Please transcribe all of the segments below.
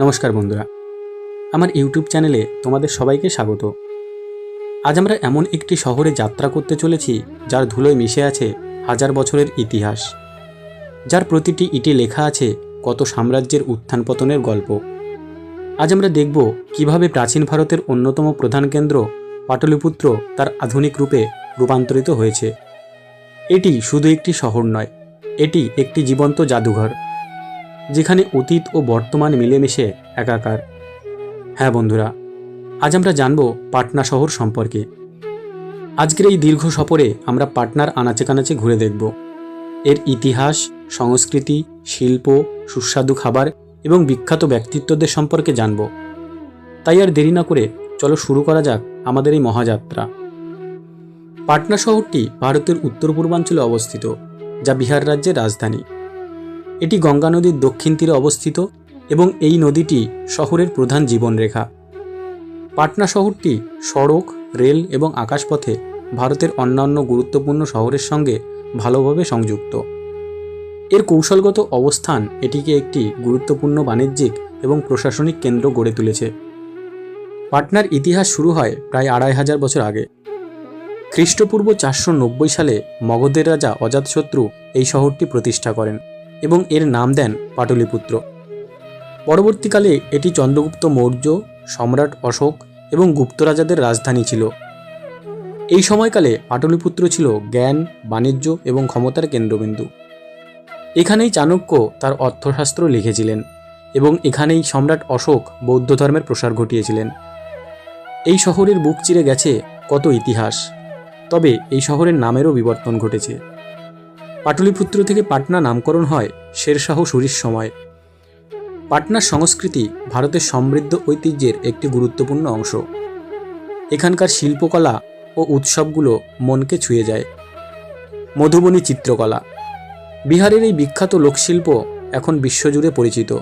নমস্কার বন্ধুরা। আমার ইউটিউব চ্যানেলে তোমাদের সবাইকে স্বাগত। আজ আমরা এমন একটি শহরে যাত্রা করতে চলেছি, যার ধুলোয় মিশে আছে হাজার বছরের ইতিহাস। যার প্রতিটি ইটে লেখা আছে কত সাম্রাজ্যের উত্থান পতনের গল্প। আজ আমরা দেখব কীভাবে প্রাচীন ভারতের অন্যতম প্রধান কেন্দ্র পাটলিপুত্র তার আধুনিক রূপে রূপান্তরিত হয়েছে। এটি শুধু একটি শহর নয়, এটি একটি জীবন্ত জাদুঘর। যেখানে অতীত ও বর্তমান মিলেমিশে একাকার। হ্যাঁ বন্ধুরা, আজ আমরা জানব পাটনা শহর সম্পর্কে। আজকের এই দীর্ঘ সফরে আমরা পাটনার আনাচে কানাচে ঘুরে দেখব। এর ইতিহাস, সংস্কৃতি, শিল্প, সুস্বাদু খাবার এবং বিখ্যাত ব্যক্তিত্বদের সম্পর্কে জানব। তাই আর দেরি না করে চলো শুরু করা যাক আমাদের এই মহাযাত্রা। পাটনা শহরটি ভারতের উত্তর পূর্বাঞ্চলে অবস্থিত, যা বিহার রাজ্যের রাজধানী। এটি গঙ্গা নদীর দক্ষিণ তীরে অবস্থিত এবং এই নদীটি শহরের প্রধান জীবনরেখা। পাটনা শহরটি সড়ক, রেল এবং আকাশপথে ভারতের অন্যান্য গুরুত্বপূর্ণ শহরের সঙ্গে ভালোভাবে সংযুক্ত। এর কৌশলগত অবস্থান এটিকে একটি গুরুত্বপূর্ণ বাণিজ্যিক এবং প্রশাসনিক কেন্দ্র গড়ে তুলেছে। পাটনার ইতিহাস শুরু হয় প্রায় আড়াই হাজার বছর আগে। খ্রিস্টপূর্ব চারশো নব্বই সালে মগধের রাজা অজাতশত্রু এই শহরটি প্রতিষ্ঠা করেন। এবং এর নাম দেন পাটলিপুত্র। পরবর্তীকালে এটি চন্দ্রগুপ্ত মৌর্য, সম্রাট অশোক এবং গুপ্তরাজাদের রাজধানী ছিল। এই সময়কালে পাটলিপুত্র ছিল জ্ঞান, বাণিজ্য এবং ক্ষমতার কেন্দ্রবিন্দু। এখানেই চাণক্য তার অর্থশাস্ত্র লিখেছিলেন এবং এখানেই সম্রাট অশোক বৌদ্ধ ধর্মের প্রসার ঘটিয়েছিলেন। এই শহরের বুক চিরে গেছে কত ইতিহাস, তবে এই শহরের নামেরও বিবর্তন ঘটেছে। পাটলিপুত্র থেকে পাটনা নামকরণ হয় শেরশাহ সুরির সময়। পাটনার সংস্কৃতি ভারতের সমৃদ্ধ ঐতিহ্যের একটি গুরুত্বপূর্ণ অংশ। এখানকার শিল্পকলা ও উৎসবগুলো মনকে ছুঁয়ে যায়। মধুবনী চিত্রকলা। বিহারের এই বিখ্যাত লোকশিল্প এখন বিশ্বজুড়ে পরিচিত।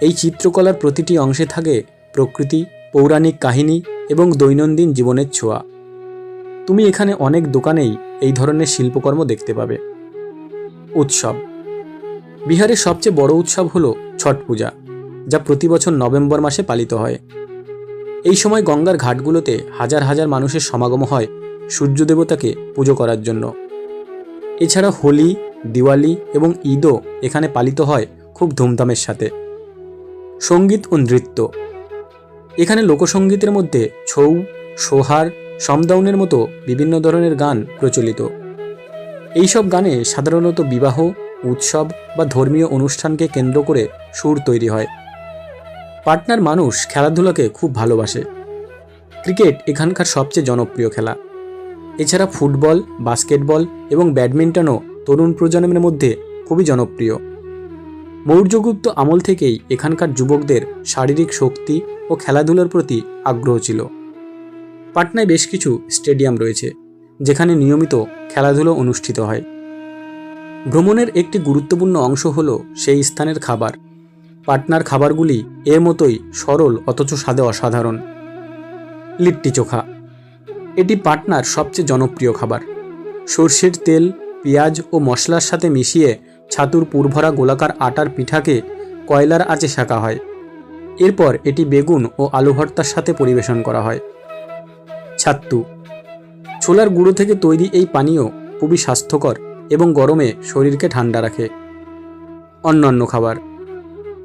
এই চিত্রকলার প্রতিটি অংশে থাকে প্রকৃতি, পৌরাণিক কাহিনী এবং দৈনন্দিন জীবনের ছোঁয়া। তুমি এখানে অনেক দোকানেই এই ধরনের শিল্পকর্ম দেখতে পাবে। উৎসব। বিহারের সবচেয়ে বড় উৎসব হল ছট পূজা, যা প্রতি বছর নভেম্বর মাসে পালিত হয়। এই সময় গঙ্গার ঘাটগুলোতে হাজার হাজার মানুষের সমাগম হয় সূর্য দেবতাকে পুজো করার জন্য। এছাড়া হোলি, দিওয়ালি এবং ঈদও এখানে পালিত হয় খুব ধুমধামের সাথে। সংগীত ও নৃত্য। এখানে লোকসঙ্গীতের মধ্যে ছৌ, সোহার, সমদাউনের মতো বিভিন্ন ধরনের গান প্রচলিত। এইসব গানে সাধারণত বিবাহ, উৎসব বা ধর্মীয় অনুষ্ঠানকে কেন্দ্র করে সুর তৈরি হয়। পাটনার মানুষ খেলাধুলাকে খুব ভালোবাসে। ক্রিকেট এখানকার সবচেয়ে জনপ্রিয় খেলা। এছাড়া ফুটবল, বাস্কেটবল এবং ব্যাডমিন্টনও তরুণ প্রজন্মের মধ্যে খুবই জনপ্রিয়। মৌর্যগুপ্ত আমল থেকেই এখানকার যুবকদের শারীরিক শক্তি ও খেলাধুলার প্রতি আগ্রহ ছিল। পাটনায় বেশ কিছু স্টেডিয়াম রয়েছে। যেখানে নিয়মিত খেলাধুলো অনুষ্ঠিত হয়। ভ্রমণের একটি গুরুত্বপূর্ণ অংশ হল সেই স্থানের খাবার। পাটনার খাবারগুলি এর মতোই সরল অথচ স্বাদে অসাধারণ। লিট্টি চোখা। এটি পাটনার সবচেয়ে জনপ্রিয় খাবার। সর্ষের তেল, পেঁয়াজ ও মশলার সাথে মিশিয়ে ছাতুর পুরভরা গোলাকার আটার পিঠাকে কয়লার আঁচে শাঁকা হয়। এরপর এটি বেগুন ও আলু ভর্তার সাথে পরিবেশন করা হয়। ছাত্তু ছোলার গুঁড়ো থেকে তৈরি এই পানীয় খুবই স্বাস্থ্যকর এবং গরমে শরীরকে ঠান্ডা রাখে। অন্যান্য খাবার।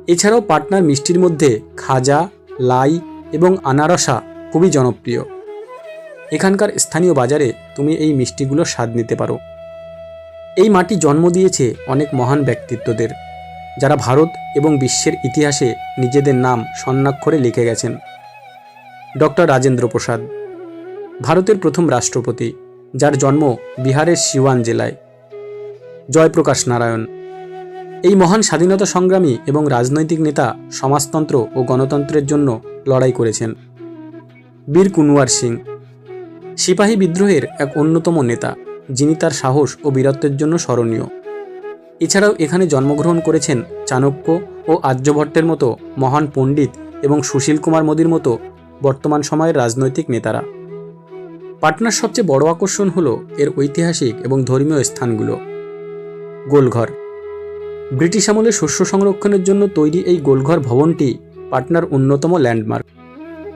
এছাড়াও পাটনার মিষ্টির মধ্যে খাজা, লাই এবং আনারসা খুবই জনপ্রিয়। এখানকার স্থানীয় বাজারে তুমি এই মিষ্টিগুলোর স্বাদ নিতে পারো। এই মাটি জন্ম দিয়েছে অনেক মহান ব্যক্তিত্বদের, যারা ভারত এবং বিশ্বের ইতিহাসে নিজেদের নাম স্বর্ণাক্ষরে লিখে গেছেন। ডক্টর রাজেন্দ্র প্রসাদ ভারতের প্রথম রাষ্ট্রপতি, যার জন্ম বিহারের সিওয়ান জেলায়। জয়প্রকাশ নারায়ণ। এই মহান স্বাধীনতা সংগ্রামী এবং রাজনৈতিক নেতা, সমাজতন্ত্র ও গণতন্ত্রের জন্য লড়াই করেছেন। বীর কুনওয়ার সিং। সিপাহী বিদ্রোহের এক অন্যতম নেতা, যিনি তার সাহস ও বীরত্বের জন্য স্মরণীয়। এছাড়াও এখানে জন্মগ্রহণ করেছেন চাণক্য ও আর্যভট্টের মতো মহান পণ্ডিত এবং সুশীল কুমার মোদীর মতো বর্তমান সময়ের রাজনৈতিক নেতারা। পাটনার সবচেয়ে বড় আকর্ষণ হল এর ঐতিহাসিক এবং ধর্মীয় স্থানগুলো। গোলঘর। ব্রিটিশ আমলে শস্য সংরক্ষণের জন্য তৈরি এই গোলঘর ভবনটি পাটনার অন্যতম ল্যান্ডমার্ক।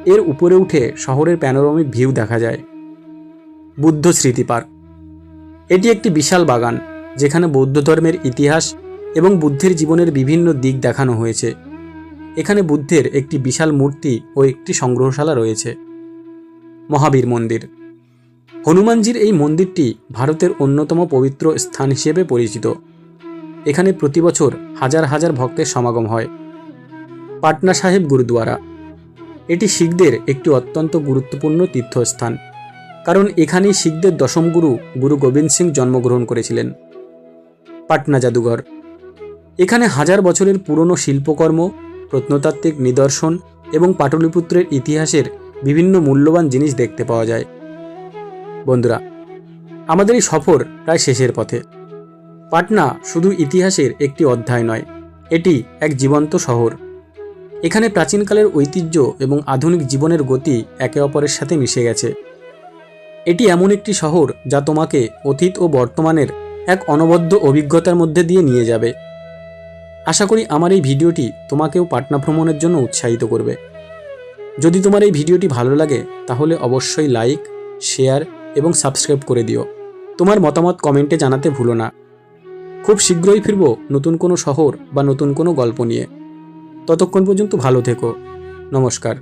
এর উপরে উঠে শহরের প্যানোরামিক ভিউ দেখা যায়। বুদ্ধ স্মৃতি পার্ক। এটি একটি বিশাল বাগান, যেখানে বৌদ্ধ ধর্মের ইতিহাস এবং বুদ্ধের জীবনের বিভিন্ন দিক দেখানো হয়েছে। এখানে বুদ্ধের একটি বিশাল মূর্তি ও একটি সংগ্রহশালা রয়েছে। মহাবীর মন্দির। হনুমানজির এই মন্দিরটি ভারতের অন্যতম পবিত্র স্থান হিসেবে পরিচিত। এখানে প্রতি বছর হাজার হাজার ভক্তের সমাগম হয়। পাটনা সাহেব গুরুদুয়ারা। এটি শিখদের একটি অত্যন্ত গুরুত্বপূর্ণ তীর্থস্থান। কারণ এখানেই শিখদের দশম গুরু গুরু গোবিন্দ সিং জন্মগ্রহণ করেছিলেন। পাটনা জাদুঘর। এখানে হাজার বছরের পুরনো শিল্পকর্ম, প্রত্নতাত্ত্বিক নিদর্শন এবং পাটলিপুত্রের ইতিহাসের বিভিন্ন মূল্যবান জিনিস দেখতে পাওয়া যায়। বন্ধুরা আমাদের এই সফর প্রায় শেষের পথে। পাটনা শুধু ইতিহাসের একটি অধ্যায় নয়, এটি এক জীবন্ত শহর। এখানে প্রাচীনকালের ঐতিহ্য এবং আধুনিক জীবনের গতি একে অপরের সাথে মিশে গেছে। এটি এমন একটি শহর যা তোমাকে অতীত ও বর্তমানের এক অনবদ্য অভিজ্ঞতার মধ্যে দিয়ে নিয়ে যাবে। আশা করি আমার এই ভিডিওটি তোমাকেও পাটনা ভ্রমণের জন্য উৎসাহিত করবে। যদি তোমার এই ভিডিওটি ভালো লাগে, তাহলে অবশ্যই লাইক, শেয়ার এবং সাবস্ক্রাইব করে দিও। তোমার মতামত কমেন্টে জানাতে ভুলো না। খুব শীঘ্রই ফিরব নতুন কোনো শহর বা নতুন কোনো গল্প নিয়ে। ততক্ষণ পর্যন্ত ভালো থেকো। নমস্কার।